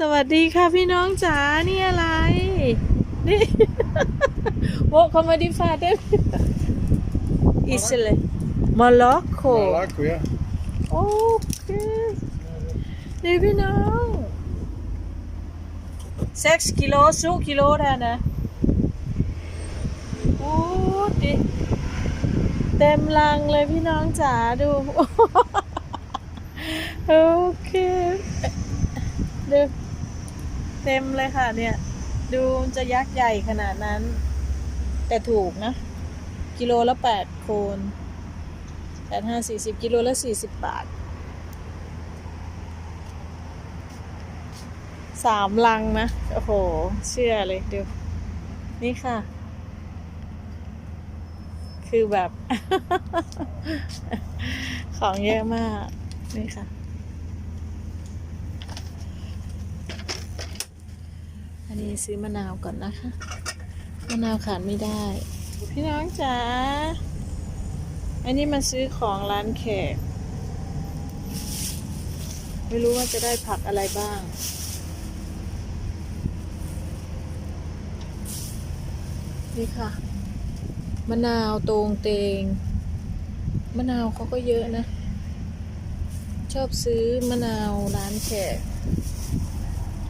สวัสดีค่ะพี่น้องจ๋านี่อะไร นี่ โวคอมมาดิฟาเดนอิสเลมอร็อกโก Marokko, ja. โอเคนี่พี่น้อง6กิโลสูกิโลได้นะโอ้ดิเต็มลังเลยพี่น้องจ๋าดู โอเคดู เต็มเลยค่ะ เนี่ย ดูจะยักษ์ใหญ่ขนาดนั้น แต่ถูกนะ กิโลละแปดโคนแปดห้าสี่สิบกิโลละสี่สิบบาทสามลังนะ โอ้โห เชื่อเลยดูนี่ค่ะ คือแบบ ของเยอะมาก นี่ค่ะ อันนี้ซื้อมะนาวก่อนนะคะ มะนาวขาดไม่ได้ พี่น้องจ๋า อันนี้มาซื้อของร้านแขก ไม่รู้ว่าจะได้ผักอะไรบ้างนี่ค่ะ มะนาวตรงเตง มะนาวเขาก็เยอะนะ ชอบซื้อมะนาวร้านแขก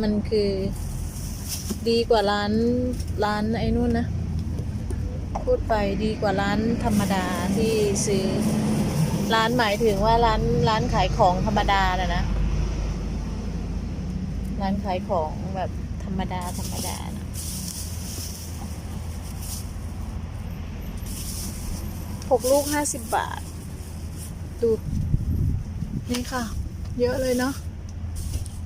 มันคือ ดีกว่าร้านร้านไอ้นู่นนะ พูดไปดีกว่าร้านธรรมดาที่ซื้อ ร้านหมายถึงว่าร้านร้านขายของธรรมดานะนะ ร้านขายของแบบธรรมดาธรรมดานะหกลูกห้าสิบบาท ดู นี่ค่ะ เยอะเลยเนาะ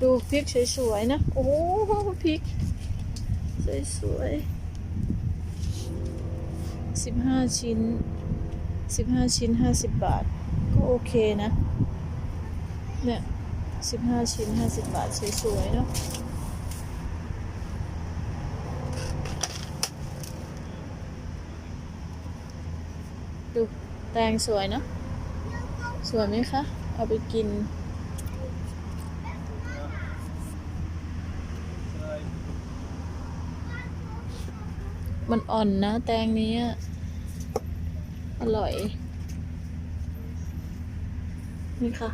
ดูพริกสวยๆนะ โอ้โหพริก สวยๆสิบห้าชิ้นสิบห้าชิ้นห้าสิบบาท ก็โอเคนะ เนี่ยสิบห้าชิ้นห้าสิบบาท สวยๆเนาะดูแตงสวยเนาะสวยไหมคะ เอาไปกิน มันอ่อนนะ แตงนี้ อร่อย นี่ค่ะ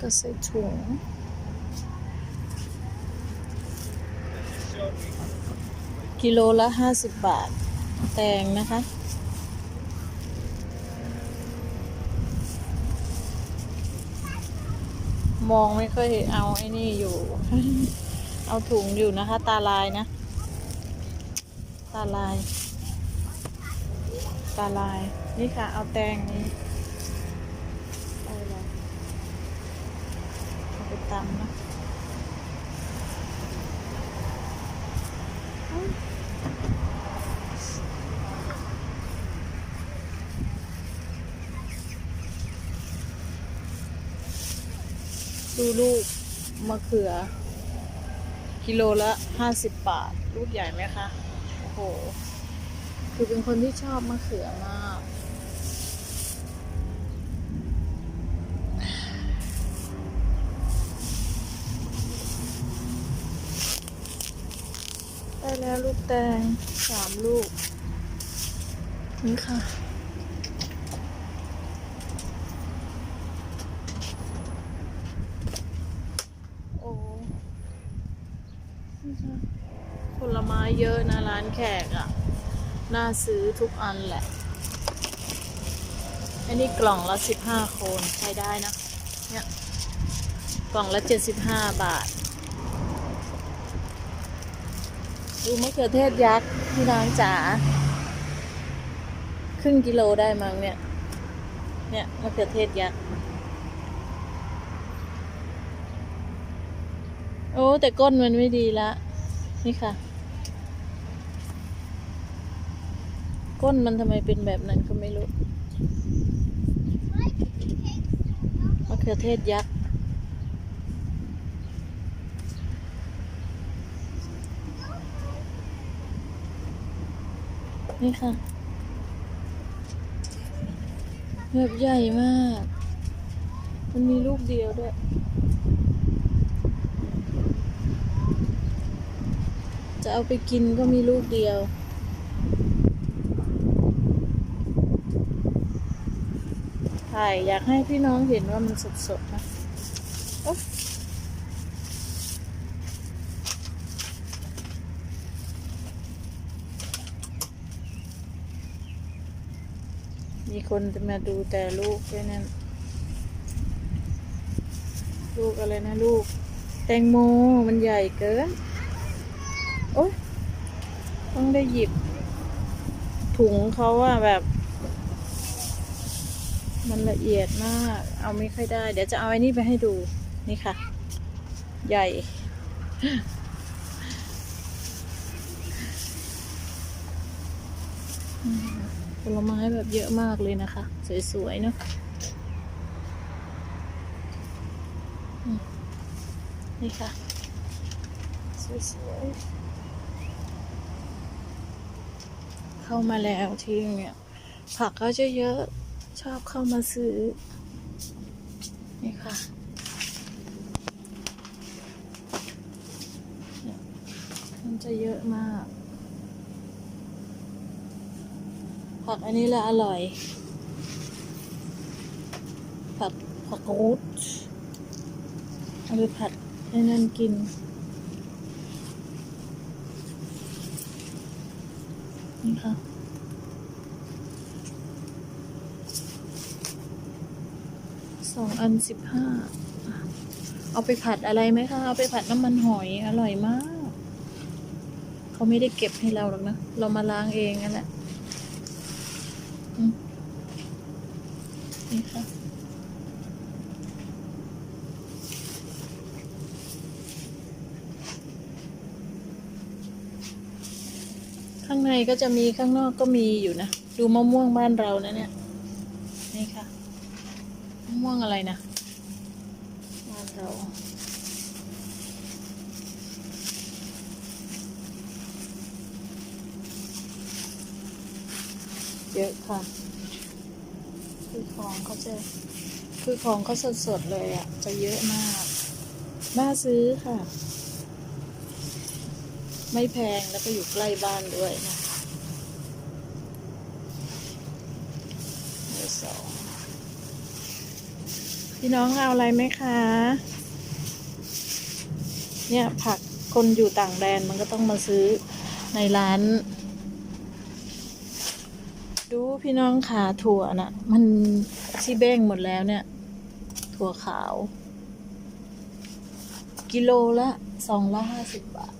ก็ใส่ถุงกิโลละห้าสิบบาท แตงนะคะ มองไม่ค่อยเอาไอ้นี่อยู่ เอาถุงอยู่นะคะ ตาลายนะ ตาลาย ตาลาย นี่ค่ะ เอาแตงนี้เอาไปตำนะดูลูกมะเขือ กิโลละห้าสิบบาท ลูกใหญ่ไหมคะ โอ้โห คือเป็นคนที่ชอบมะเขือมาก ได้แล้วลูกแตงสามลูก นี่ค่ะ โอ้ ผลไม้เยอะนะร้านแขกอะ่ะ น่าซื้อทุกอันแหละ อันนี้กล่องละสิบห้าโคนใช้ได้นะ เนี่ย กล่องละเจ็ดสิบห้าบาท ดูมะเขือเทศยักษ์พี่นางจ๋า ครึ่งกิโลได้มั้งเนี่ย เนี่ยมะเขือเทศยักษ์ อ้แต่ก้นมันไม่ดีละ นี่ค่ะ ก้นมันทำไมเป็นแบบนั้นก็ไม่รู้มะเขือเทศยักษ์นี่ค่ะแบบใหญ่มาก มันมีลูกเดียวด้วย จะเอาไปกินก็มีลูกเดียว ถ่ายอยากให้พี่น้องเห็นว่ามันสดๆนะโอ๊ะมีคนจะมาดูแต่ลูกแค่นั้นลูกอะไรนะลูก แตงโมมันใหญ่เกิน โอ๊ยต้องได้หยิบ ถุงเขาอะแบบ มันละเอียดมาก เอาไม่ค่อยได้ เดี๋ยวจะเอาไอ้นี่ไปให้ดู นี่ค่ะ ใหญ่ ผลไม้แบบเยอะมากเลยนะคะ สวยๆเนาะนี่ค่ะ สวยๆ เข้ามาแล้วที่เนี่ยผักก็จะเยอะชอบเข้ามาซื้อ นี่ค่ะเนี่ยมันจะเยอะมาก ผักอันนี้แหละอร่อย ผักผักรูดเอาไปผัดให้นั่นกิน นี่ค่ะสองอันสิบห้าเอาไปผัดอะไรไหมคะ เอาไปผัดน้ำมันหอยอร่อยมาก เขาไม่ได้เก็บให้เราหรอกนะ เรามาล้างเองนั่นแหละนี่ค่ะางในก็จะมีข้างนอกก็มีอยู่นะ ดูมะม่วงบ้านเรานะเนี่ย นี่ค่ะ มะม่วงอะไรนะ บ้านเราเยอะค่ะ คือของเขาจะ คือของเขาสดๆเลยอะ่ะ จะเยอะมาก น่าซื้อค่ะ ไม่แพงแล้วก็อยู่ใกล้บ้านด้วยนะคะเบอร์สอง พี่น้องเอาอะไรไหมคะ เนี่ยผักคนอยู่ต่างแดนมันก็ต้องมาซื้อในร้าน ดูพี่น้องขาถั่วนะ่ะ มันซีเบ้งหมดแล้วเนี่ย ถั่วขาว กิโลละสองร้อยห้าสิบบาท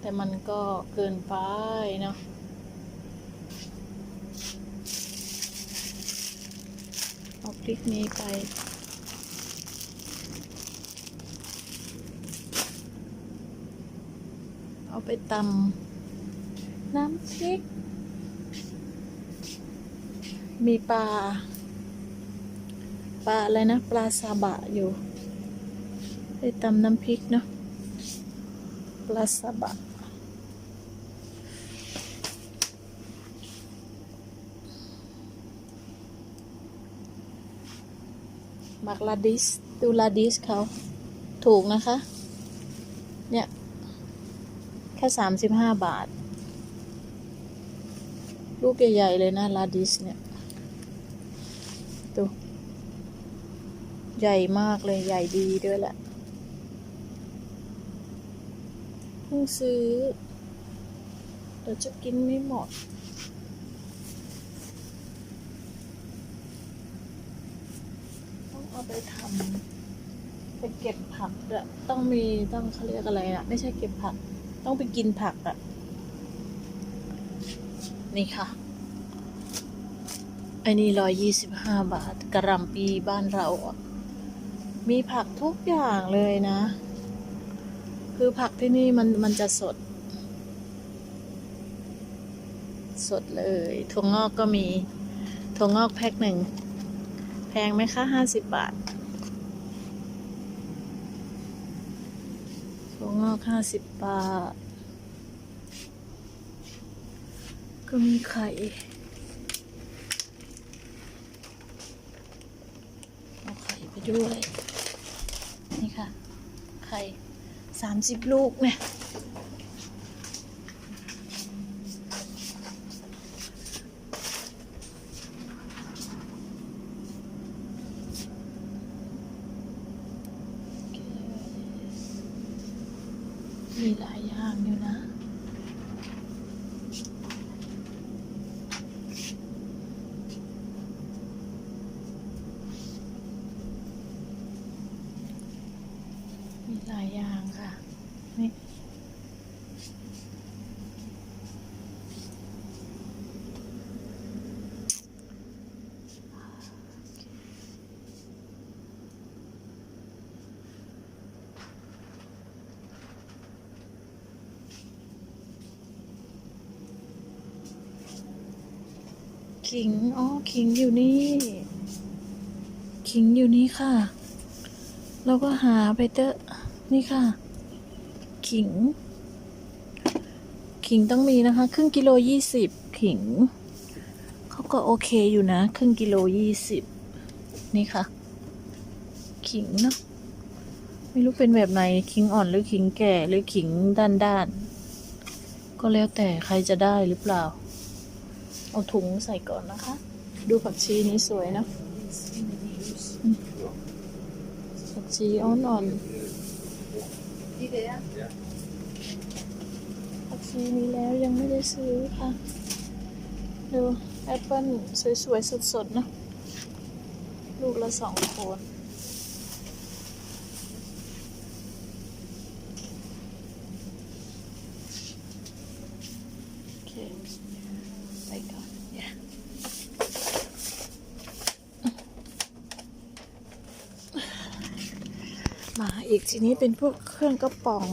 แต่มันก็เกินไปเนาะ พริกนี้ไป เอาไปตำน้ำพริก มีปลา ปลาอะไรนะ ปลาซาบะอยู่ ไปตำน้ำพริกเนาะ ปลาซาบะ มักลาดิสดูลาดิสเขาถูกนะคะ เนี่ย แค่สามสิบห้าบาท ลูกใหญ่ๆเลยนะลาดิสเนี่ยดูใหญ่มากเลยใหญ่ดีด้วยแหละเพิ่งซื้อเดี๋ยวจะกินไม่หมด ต้องเอา ไปทำไปเก็บผักด้วยต้องมีต้องเขาเรียกอะไรอะไม่ใช่เก็บผัก ต้องไปกินผักอะนี่ค่ะอันนี้ร้อยยี่สิบห้าบาทกระลำปีบ้านเราอะมีผักทุกอย่างเลยนะ คือผักที่นี่มันมันจะสด สดเลยถั่วงอกก็มีถั่วงอกแพ็คหนึ่ง งไหมคะห้าสิบบาทถั่วงอกห้าสิบบาท ก็มีไข่ด้วย นี่ค่ะ ไข่สามสิบลูกเนี่ย มีหลายอย่างอยู่นะ มีหลายอย่างค่ะ นี่ ขิง อ๋อ ขิงอยู่นี่ ขิงอยู่นี่ค่ะ เราก็หาไปเตอะนี่ค่ะ ขิง ขิงต้องมีนะคะ ครึ่งกิโลยี่สิบขิง เขาก็โอเคอยู่นะ ครึ่งกิโลยี่สิบ นี่ค่ะ ขิงเนาะ ไม่รู้เป็นแบบไหน ขิงอ่อนหรือขิงแก่หรือขิงด้านด้าน ก็แล้วแต่ใครจะได้หรือเปล่า เอาถุงใส่ก่อนนะคะ ดูผักชีนี้สวยเนอะอืมผักชีอ่อนๆผักชีนี้แล้วยังไม่ได้ซื้อค่ะ ดูแอปเปิ้ลสวยๆสดๆเนอะลูกละสองคน โอเค ไปก่อนเนี่ย มาอีกทีนี้เป็นพวกเครื่องกระป๋อง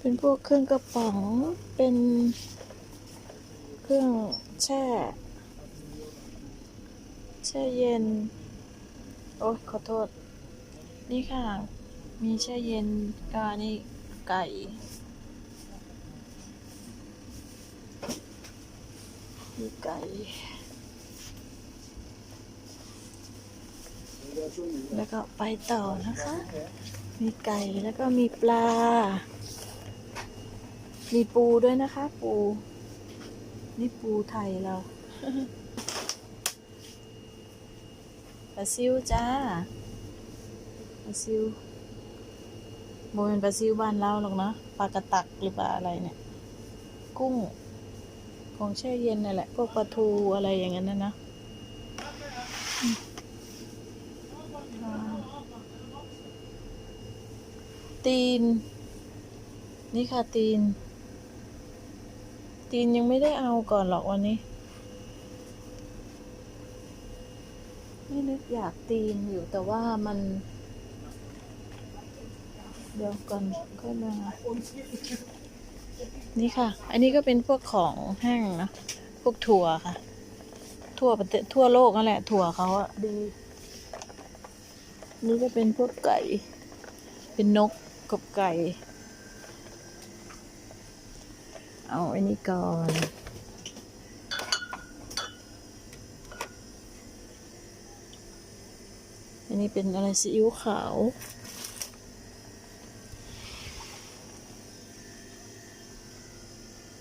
เป็นพวกเครื่องกระป๋อง เป็นเครื่องแช่ แช่เย็น โอ้ยขอโทษ นี่ค่ะ มีแช่เย็นกานี่ไก่มีไก่ แล้วก็ไปต่อนะคะ มีไก่แล้วก็มีปลา มีปูด้วยนะคะ ปู นี่ปูไทยเราปลาซิวจ้าปลาซิวโมเป็นปลาซิวบ้านเราหรอกนะปลากระตักหรือปลาอะไรเนี่ย กุ้ง ของแช่เย็นนั่แหละ พวกปลาทูอะไรอย่างนั้นนะนะอืมอ่า ตีน นี่ค่ะตีน ตีนยังไม่ได้เอาก่อนหรอกวันนี้ ไม่นึกอยากตีนอยู่แต่ว่ามัน เดี๋ยวก่อนค่อยมา นี่ค่ะ อันนี้ก็เป็นพวกของแห้งนะ พวกถั่วค่ะ ทั่วประเทศทั่วโลกนั่นแหละ ถั่วเขาอะดี นี่ก็เป็นพวกไก่ เป็นนก กับไก่ เอาอันนี้ก่อนอันนี้เป็นอะไรซีอิ๊วขาว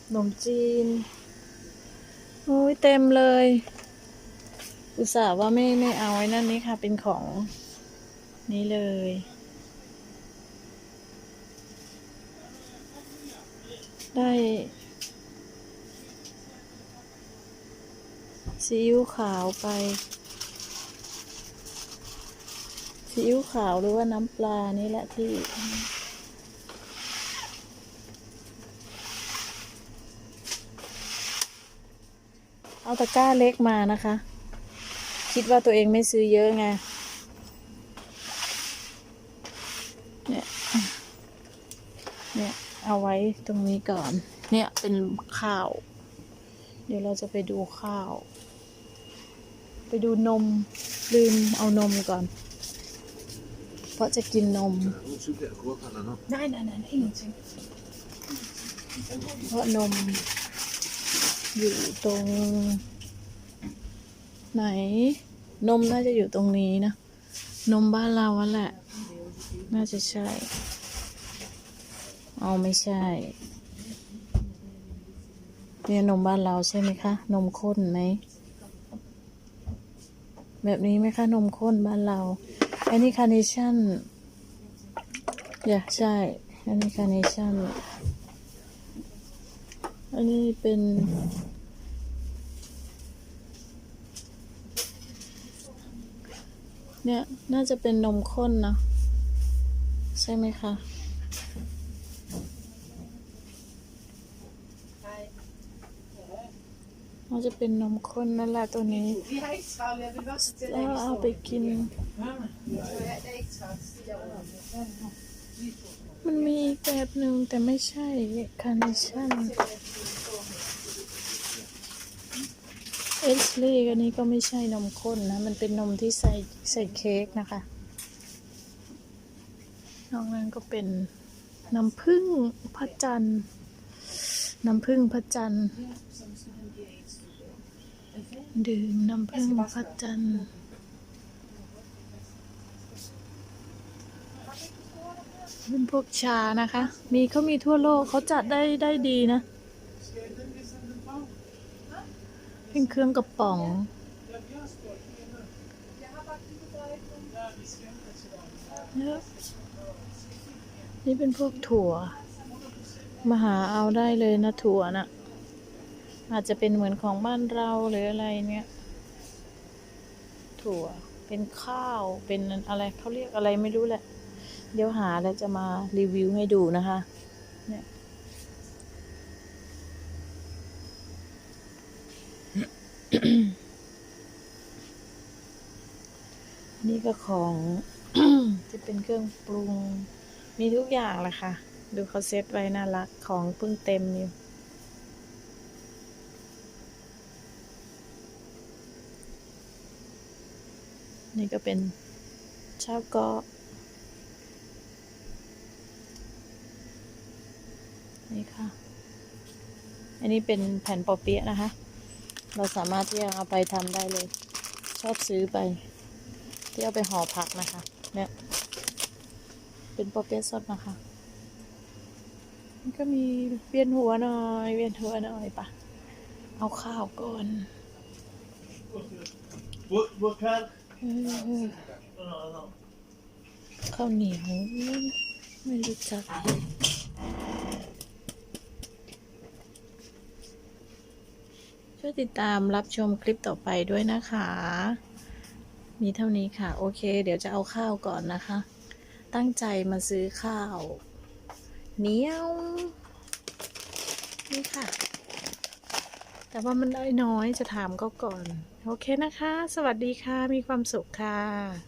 ขนมจีน โอ้ยเต็มเลย อุตส่าห์ว่าไม่ไม่เอาไว้นั่นนี่ค่ะ เป็นของนี้เลย ได้ซีอิ๊วขาวไปซีอิ๊วขาวหรือว่าน้ำปลานี่แหละที่เอาตะกร้าเล็กมานะคะ คิดว่าตัวเองไม่ซื้อเยอะไง เนี่ย เอาไว้ตรงนี้ก่อน เนี่ยเป็นข้าว เดี๋ยวเราจะไปดูข้าว ไปดูนม ลืมเอานมก่อน เพราะจะกินนม ได้ได้ได้ได้จริงเพราะนม อยู่ตรงไหน นมน่าจะอยู่ตรงนี้นะ นมบ้านเราแหละ น่าจะใช่ เอาไม่ใช่เนี่ยนมบ้านเราใช่ไหมคะ นมข้นไหม แบบนี้ไหมคะ นมข้นบ้านเราอันนี้คาร์เนชั่นอย่าใช่ อันนี้คาร์เนชั่นอันนี้เป็นเนี่ย น่าจะเป็นนมข้นนะ ใช่ไหมคะ น่าจะเป็นนมข้นนั่นแหละตัวนี้แล้วเอาไปกิน มันมีอีกแบบหนึ่งแต่ไม่ใช่คาร์เนชั่นเอสลีอันนี้ก็ไม่ใช่นมข้นนะ มันเป็นนมที่ใส่ใส่เค้กนะคะนอกนั้นก็เป็นน้ำผึ้งพระจันทร์น้ำผึ้งพระจันทร์ ดื่มน้ำผึ้งพระจันทร์เป็นพวกชานะคะ มีเขามีทั่วโลกเขาจัดได้ได้ดีนะ เป็นเครื่องกระป๋อง นี่เป็นพวกถั่ว มาหาเอาได้เลยนะถั่วนะ อาจจะเป็นเหมือนของบ้านเราหรืออะไรเนี่ย ถั่ว เป็นข้าว เป็นอะไรเขาเรียกอะไรไม่รู้แหละ เดี๋ยวหาแล้วจะมารีวิวให้ดูนะคะ เนี่ย นี่ก็ของที่เป็นเครื่องปรุง มีทุกอย่างแหละค่ะ ดูเขาเซตไว้น่ารัก ของเพิ่งเต็มอยู่ นี่ก็เป็นชาวเกาะนี่ค่ะ อันนี้เป็นแผ่นปอเปี๊ยะนะคะ เราสามารถที่จะเอาไปทำได้เลย ชอบซื้อไป ที่เอาไปห่อผักนะคะ เนี่ย เป็นปอเปี๊ยะสดนะคะ มันก็มีเวียนหัวหน่อย เวียนหัวหน่อยปะเอาข้าวก่อน What, what kind? ข้าวเหนียว ไม่รู้จักช่วยติดตามรับชมคลิปต่อไปด้วยนะคะ มีเท่านี้ค่ะ โอเค เดี๋ยวจะเอาข้าวก่อนนะคะ ตั้งใจมาซื้อข้าวเหนียว นี่ค่ะ แต่ว่ามันได้น้อยจะถามเขาก่อน โอเคนะคะ สวัสดีค่ะ มีความสุขค่ะ